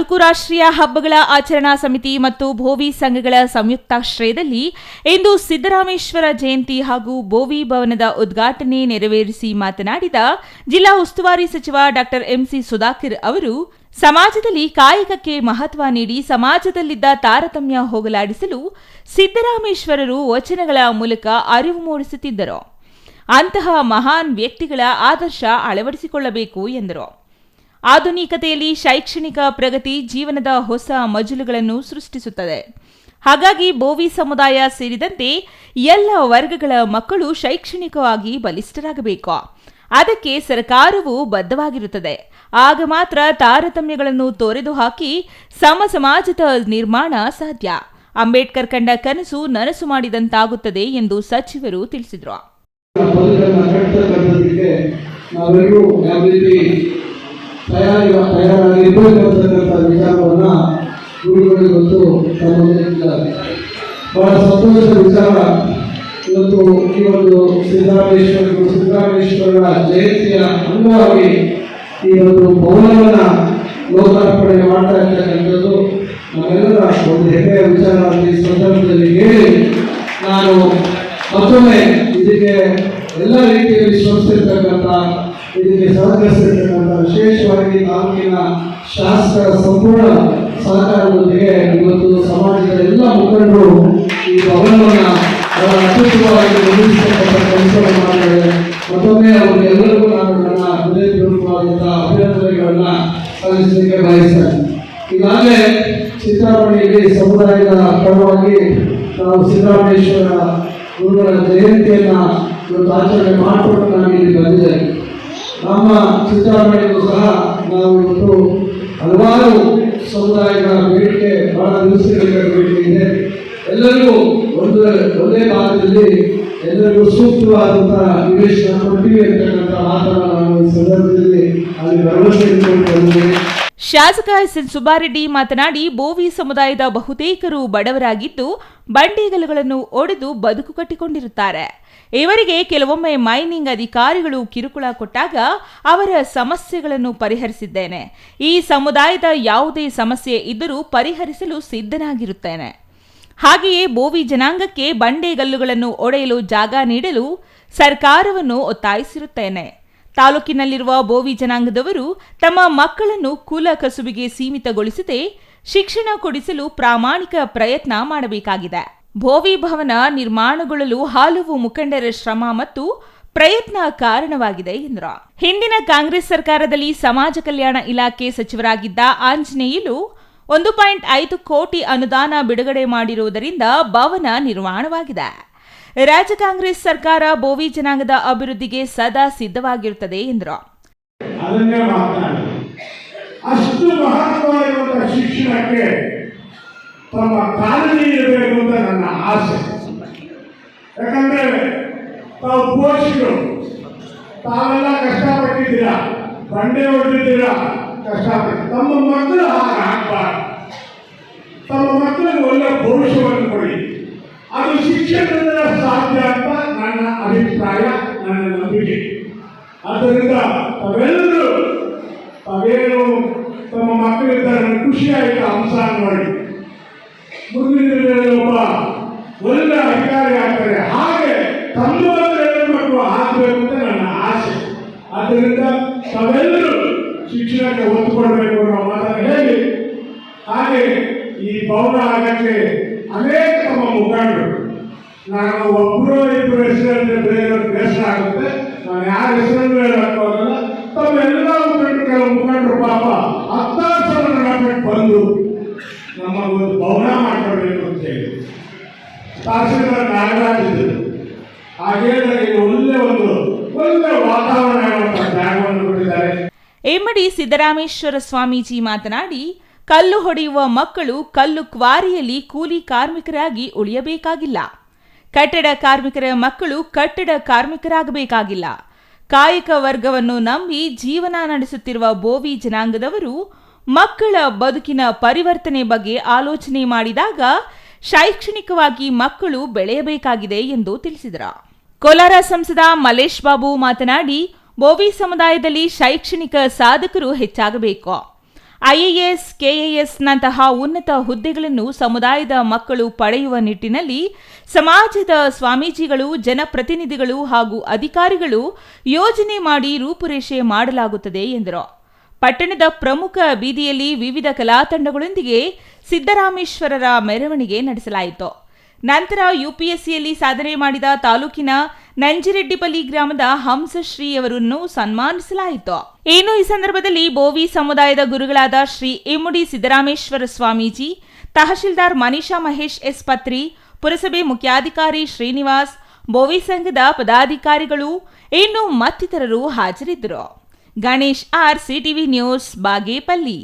ತಾಲೂಕು ರಾಷ್ಟ್ರೀಯ ಹಬ್ಬಗಳ ಆಚರಣಾ ಸಮಿತಿ ಮತ್ತು ಭೋವಿ ಸಂಘಗಳ ಸಂಯುಕ್ತಾಶ್ರಯದಲ್ಲಿ ಇಂದು ಸಿದ್ದರಾಮೇಶ್ವರ ಜಯಂತಿ ಹಾಗೂ ಭೋವಿ ಭವನದ ಉದ್ಘಾಟನೆ ನೆರವೇರಿಸಿ ಮಾತನಾಡಿದ ಜಿಲ್ಲಾ ಉಸ್ತುವಾರಿ ಸಚಿವ ಡಾ ಎಂಸಿ ಸುಧಾಕರ್ ಅವರು, ಸಮಾಜದಲ್ಲಿ ಕಾಯಕಕ್ಕೆ ಮಹತ್ವ ನೀಡಿ ಸಮಾಜದಲ್ಲಿದ್ದ ತಾರತಮ್ಯ ಹೋಗಲಾಡಿಸಲು ಸಿದ್ದರಾಮೇಶ್ವರರು ವಚನಗಳ ಮೂಲಕ ಅರಿವು ಮೂಡಿಸುತ್ತಿದ್ದರು. ಅಂತಹ ಮಹಾನ್ ವ್ಯಕ್ತಿಗಳ ಆದರ್ಶ ಅಳವಡಿಸಿಕೊಳ್ಳಬೇಕು ಎಂದರು. ಆಧುನಿಕತೆಯಲ್ಲಿ ಶೈಕ್ಷಣಿಕ ಪ್ರಗತಿ ಜೀವನದ ಹೊಸ ಮಜಲುಗಳನ್ನು ಸೃಷ್ಟಿಸುತ್ತದೆ ಹಾಗಾಗಿ ಬೋವಿ ಸಮುದಾಯ ಸೇರಿದಂತೆ ಎಲ್ಲ ವರ್ಗಗಳ ಮಕ್ಕಳು ಶೈಕ್ಷಣಿಕವಾಗಿ ಬಲಿಷ್ಠರಾಗಬೇಕು ಅದಕ್ಕೆ ಸರ್ಕಾರವು ಬದ್ಧವಾಗಿರುತ್ತದೆ ಆಗ ಮಾತ್ರ ತಾರತಮ್ಯಗಳನ್ನು ತೊರೆದು ಹಾಕಿ ಸಮ ಸಮಾಜದ ನಿರ್ಮಾಣ ಸಾಧ್ಯ ಅಂಬೇಡ್ಕರ್ ಕಂಡ ಕನಸು ನನಸು ಮಾಡಿದಂತಾಗುತ್ತದೆ ಎಂದು ಸಚಿವರು ತಿಳಿಸಿದರು ಬದುಕನ್ನು ಕಟ್ಟತಕ್ಕಂಥದ್ದಕ್ಕೆ ನಾವೆಲ್ಲರೂ ಯಾವ ರೀತಿ ತಯಾರಿ ತಯಾರಾಗಿರ್ಬೇಕು ಅಂತಕ್ಕಂಥ ವಿಚಾರವನ್ನ ಇವತ್ತು ನಮ್ಮ ಮುಂದೆ ಇಟ್ಟಿದ್ದಾರೆ. ಬಹಳ ಸಂತೋಷದ ವಿಚಾರ ಇವತ್ತು ಈ ಒಂದು ಸಿದ್ದರಾಮೇಶ್ವರ ಸಿದ್ದರಾಮೇಶ್ವರರ ಜಯಂತಿಯ ಅಂಗವಾಗಿ ಈ ಒಂದು ಭವನವನ್ನು ಲೋಕಾರ್ಪಣೆ ಮಾಡ್ತಾ ಇರ್ತಕ್ಕಂಥದ್ದು ನಾವೆಲ್ಲರ ಒಂದು ಹೆಮ್ಮೆಯ ವಿಚಾರ ಈ ಸಂದರ್ಭದಲ್ಲಿ ಹೇಳಿ ನಾನು ಮತ್ತೊಮ್ಮೆ ಇದಕ್ಕೆ ಎಲ್ಲ ರೀತಿಯಲ್ಲಿ ಶ್ರಮಿಸಿರ್ತಕ್ಕಂಥ ಇದಕ್ಕೆ ಸಹಕರಿಸಿರ್ತಕ್ಕಂಥ ವಿಶೇಷವಾಗಿ ತಾಲೂಕಿನ ಶಾಸಕರ ಸಂಪೂರ್ಣ ಸಹಕಾರದೊಂದಿಗೆ ಇವತ್ತು ಸಮಾಜದ ಎಲ್ಲ ಮುಖಂಡರು ಈ ಭವನವನ್ನು ಅತ್ಯುತ್ತಮವಾಗಿ ನಿರ್ಮಿಸತಕ್ಕಂಥ ಕೆಲಸವನ್ನು ಮಾಡಿದ್ದಾರೆ. ಮತ್ತೊಮ್ಮೆ ಅವರಿಗೆಲ್ಲರಿಗೂ ನಾನು ನನ್ನ ಹೃದಯಪೂರ್ವಕವಾದಂಥ ಅಭಿನಂದನೆಗಳನ್ನು ಸಲ್ಲಿಸಲಿಕ್ಕೆ ಬಯಸ್ತೇನೆ. ಈಗಾಗಲೇ ಚಿತ್ರಾಮಣಿಯಲ್ಲಿ ಸಮುದಾಯದ ಪರವಾಗಿ ನಾವು ಸಿದ್ದರಾಮೇಶ್ವರ ಗುರುಗಳ ಜಯಂತಿಯನ್ನು ಇವತ್ತು ಆಚರಣೆ ಮಾಡಿಕೊಂಡು ನಾನು ಇಲ್ಲಿ ಬಂದಿದ್ದೇನೆ. ನಾವು ಹಲವಾರು ಸಮುದಾಯಗಳ ಬೇಡಿಕೆ ಬಹಳ ದಿವಸಗಳ ಬೇಡಿಕೆ ಇದೆ. ಎಲ್ಲರಿಗೂ ಒಂದು ಒಂದೇ ಭಾಗದಲ್ಲಿ ಎಲ್ಲರಿಗೂ ಸೂಕ್ತವಾದಂತಹ ನಿವೇಶನ ಕೊಟ್ಟಿವೆ ಅಂತಕ್ಕಂಥ ಮಾತನ್ನು ಸಂದರ್ಭದಲ್ಲಿ ಅಲ್ಲಿ ಭರವಸೆ ಬಂದಿದ್ದೇನೆ ಶಾಸಕ ಎಸ್ ಎನ್ ಸುಬ್ಬಾರೆಡ್ಡಿ ಮಾತನಾಡಿ, ಬೋವಿ ಸಮುದಾಯದ ಬಹುತೇಕರು ಬಡವರಾಗಿದ್ದು ಬಂಡಿಗಲುಗಳನ್ನು ಒಡೆದು ಬದುಕು ಕಟ್ಟಿಕೊಂಡಿರುತ್ತಾರೆ. ಇವರಿಗೆ ಕೆಲವೊಮ್ಮೆ ಮೈನಿಂಗ್ ಅಧಿಕಾರಿಗಳು ಕಿರುಕುಳ ಕೊಟ್ಟಾಗ ಅವರ ಸಮಸ್ಯೆಗಳನ್ನು ಪರಿಹರಿಸಿದ್ದೇನೆ. ಈ ಸಮುದಾಯದ ಯಾವುದೇ ಸಮಸ್ಯೆ ಇದ್ದರೂ ಪರಿಹರಿಸಲು ಸಿದ್ಧನಾಗಿರುತ್ತೇನೆ. ಹಾಗೆಯೇ ಬೋವಿ ಜನಾಂಗಕ್ಕೆ ಬಂಡೆಗಲ್ಲುಗಳನ್ನು ಒಡೆಯಲು ಜಾಗ ನೀಡಲು ಸರ್ಕಾರವನ್ನು ಒತ್ತಾಯಿಸಿರುತ್ತೇನೆ. ತಾಲೂಕಿನಲ್ಲಿರುವ ಬೋವಿ ಜನಾಂಗದವರು ತಮ್ಮ ಮಕ್ಕಳನ್ನು ಕುಲ ಕಸುಬಿಗೆ ಸೀಮಿತಗೊಳಿಸದೆ ಶಿಕ್ಷಣ ಕೊಡಿಸಲು ಪ್ರಾಮಾಣಿಕ ಪ್ರಯತ್ನ ಮಾಡಬೇಕಾಗಿದೆ. ಭೋವಿ ಭವನ ನಿರ್ಮಾಣಗೊಳ್ಳಲು ಹಲವು ಮುಖಂಡರ ಶ್ರಮ ಮತ್ತು ಪ್ರಯತ್ನ ಕಾರಣವಾಗಿದೆ ಎಂದರು. ಹಿಂದಿನ ಕಾಂಗ್ರೆಸ್ ಸರ್ಕಾರದಲ್ಲಿ ಸಮಾಜ ಕಲ್ಯಾಣ ಇಲಾಖೆ ಸಚಿವರಾಗಿದ್ದ ಆಂಜನೇಯಲು ಒಂದು ಪಾಯಿಂಟ್ ಐದು ಕೋಟಿ ಅನುದಾನ ಬಿಡುಗಡೆ ಮಾಡಿರುವುದರಿಂದ ಭವನ ನಿರ್ಮಾಣವಾಗಿದೆ. ರಾಜ್ಯ ಕಾಂಗ್ರೆಸ್ ಸರ್ಕಾರ ಬೋವಿ ಜನಾಂಗದ ಅಭಿವೃದ್ಧಿಗೆ ಸದಾ ಸಿದ್ಧವಾಗಿರುತ್ತದೆ, ಎಂದರು. ಅಷ್ಟು ಮಹತ್ವವಾಗಿರುವಂತಹ ಶಿಕ್ಷಣಕ್ಕೆ ತಮ್ಮ ಕಾಳಜಿ ಇರಬೇಕು ಅಂತ ನನ್ನ ಆಸೆ. ಯಾಕಂದ್ರೆ ತಾವು ಪೋಷಕರು. ತಾವೆಲ್ಲ ಕಷ್ಟಪಟ್ಟಿದ್ದೀರಾ? ಬಂಡೆ ಹೊಡೆದಿದ್ದೀರಾ? ಕಷ್ಟಪಟ್ಟು ತಮ್ಮ ಮಕ್ಕಳು ಹಾಗೆ ಹಾಕ್ಬಾರ್ದು ತಮ್ಮ ಮಕ್ಕಳಿಗೆ ಒಳ್ಳೆ ಭವಿಷ್ಯವನ್ನು ಕೊಡಿ. ಅದು ಶಿಕ್ಷಣದಿಂದ ಸಾಧ್ಯ ಅಂತ ನನ್ನ ಅಭಿಪ್ರಾಯ, ನನ್ನ ನಂಬಿಕೆ. ಆದ್ದರಿಂದ ತಾವೆಲ್ಲರೂ ತಾವೇನು ತಮ್ಮ ಮಕ್ಕಳಿಂದ ಖುಷಿಯಾಗಿ ಅಂಶ ನೋಡಿ. ಮುಂದಿನ ದಿನಗಳಲ್ಲಿ ಒಬ್ಬ ಒಳ್ಳೆ ಅಧಿಕಾರಿ ಆಗ್ತಾರೆ. ಹಾಗೆ ತಮ್ಮ ಮಕ್ಕಳು ಆಗಬೇಕು ಅಂತ ನನ್ನ ಆಸೆ. ಆದ್ದರಿಂದ ತಾವೆಲ್ಲರೂ ಶಿಕ್ಷಣಕ್ಕೆ ಒತ್ತು ಕೊಡಬೇಕು ಅನ್ನೋ ಮಾತನ್ನು ಹೇಳಿ, ಹಾಗೆ ಈ ಭವನ ಆಗಕ್ಕೆ ಅನೇಕ ತಮ್ಮ ಮುಖಂಡರು ನಾನು ಒಬ್ಬರು ಇಬ್ಬರು ಹೆಸರಲ್ಲಿ ಬೇರೆಯವ್ರ ಬೇಸರ ಆಗುತ್ತೆ. ನಾನು ಯಾರ ಹೆಸರನ್ನು ಹೇಳಕ್ಕಾಗಲ್ಲ ತಮ್ಮೆಲ್ಲ ಮುಖಂಡರು ಕೆಲವು ಮುಖಂಡರು ಪಾಪ ಹತ್ತಾರು ಸಾವಿರ ಗವರ್ಮೆಂಟ್ ಬಂದು ನಮಗೊಂದು ಭವನ ಮಾಡ್ಕೊಳ್ಬೇಕು ಅಂತ ಹೇಳಿ. ತಹಸೀಲ್ದಾರ್ ನಾಗರಾಜ್ ಇದ್ದರು ಹಾಗೇಳಿದಾಗ ಒಳ್ಳೆ ಒಂದು, ಒಳ್ಳೆ ವಾತಾವರಣ ಜಾಗವನ್ನು ಕೊಟ್ಟಿದ್ದಾರೆ. ಎಮ್ಮಡಿ ಸಿದ್ದರಾಮೇಶ್ವರ ಸ್ವಾಮೀಜಿ ಮಾತನಾಡಿ, ಕಲ್ಲು ಹೊಡೆಯುವ ಮಕ್ಕಳು ಕಲ್ಲು ಕ್ವಾರಿಯಲ್ಲಿ ಕೂಲಿ ಕಾರ್ಮಿಕರಾಗಿ ಉಳಿಯಬೇಕಾಗಿಲ್ಲ. ಕಟ್ಟಡ ಕಾರ್ಮಿಕರ ಮಕ್ಕಳು ಕಟ್ಟಡ ಕಾರ್ಮಿಕರಾಗಬೇಕಾಗಿಲ್ಲ. ಕಾಯಕ ವರ್ಗವನ್ನು ನಂಬಿ ಜೀವನ ನಡೆಸುತ್ತಿರುವ ಬೋವಿ ಜನಾಂಗದವರು ಮಕ್ಕಳ ಬದುಕಿನ ಪರಿವರ್ತನೆ ಬಗ್ಗೆ ಆಲೋಚನೆ ಮಾಡಿದಾಗ ಶೈಕ್ಷಣಿಕವಾಗಿ ಮಕ್ಕಳು ಬೆಳೆಯಬೇಕಾಗಿದೆ ಎಂದು ತಿಳಿಸಿದರು. ಕೋಲಾರ ಸಂಸದ ಮಲೇಶ್ ಬಾಬು ಮಾತನಾಡಿ, ಬೋವಿ ಸಮುದಾಯದಲ್ಲಿ ಶೈಕ್ಷಣಿಕ ಸಾಧಕರು ಹೆಚ್ಚಾಗಬೇಕು. ಐಎಎಸ್ ಕೆಎಎಸ್ನಂತಹ ಉನ್ನತ ಹುದ್ದೆಗಳನ್ನು ಸಮುದಾಯದ ಮಕ್ಕಳು ಪಡೆಯುವ ನಿಟ್ಟಿನಲ್ಲಿ ಸಮಾಜದ ಸ್ವಾಮೀಜಿಗಳು, ಜನಪ್ರತಿನಿಧಿಗಳು ಹಾಗೂ ಅಧಿಕಾರಿಗಳು ಯೋಜನೆ ಮಾಡಿ ರೂಪುರೇಷೆ ಮಾಡಲಾಗುತ್ತದೆ ಎಂದರು. ಪಟ್ಟಣದ ಪ್ರಮುಖ ಬೀದಿಯಲ್ಲಿ ವಿವಿಧ ಕಲಾತಂಡಗಳೊಂದಿಗೆ ಸಿದ್ದರಾಮೇಶ್ವರರ ಮೆರವಣಿಗೆ ನಡೆಸಲಾಯಿತು. ನಂತರ ಯುಪಿಎಸ್ಸಿಯಲ್ಲಿ ಸಾಧನೆ ಮಾಡಿದ ತಾಲೂಕಿನ ನಂಜಿರೆಡ್ಡಿಪಲ್ಲಿ ಗ್ರಾಮದ ಹಂಸಶ್ರೀ ಅವರನ್ನು ಸನ್ಮಾನಿಸಲಾಯಿತು. ಇನ್ನು ಈ ಸಂದರ್ಭದಲ್ಲಿ ಬೋವಿ ಸಮುದಾಯದ ಗುರುಗಳಾದ ಶ್ರೀ ಇಮ್ಮುಡಿ ಸಿದ್ದರಾಮೇಶ್ವರ ಸ್ವಾಮೀಜಿ, ತಹಶೀಲ್ದಾರ್ ಮನೀಷಾ ಮಹೇಶ್ ಎಸ್ ಪತ್ರಿ, ಪುರಸಭೆ ಮುಖ್ಯಾಧಿಕಾರಿ ಶ್ರೀನಿವಾಸ್, ಬೋವಿ ಸಂಘದ ಪದಾಧಿಕಾರಿಗಳು, ಇನ್ನು ಮತ್ತಿತರರು ಹಾಜರಿದ್ದರು. Ganesh R CTV news, Bagepalli.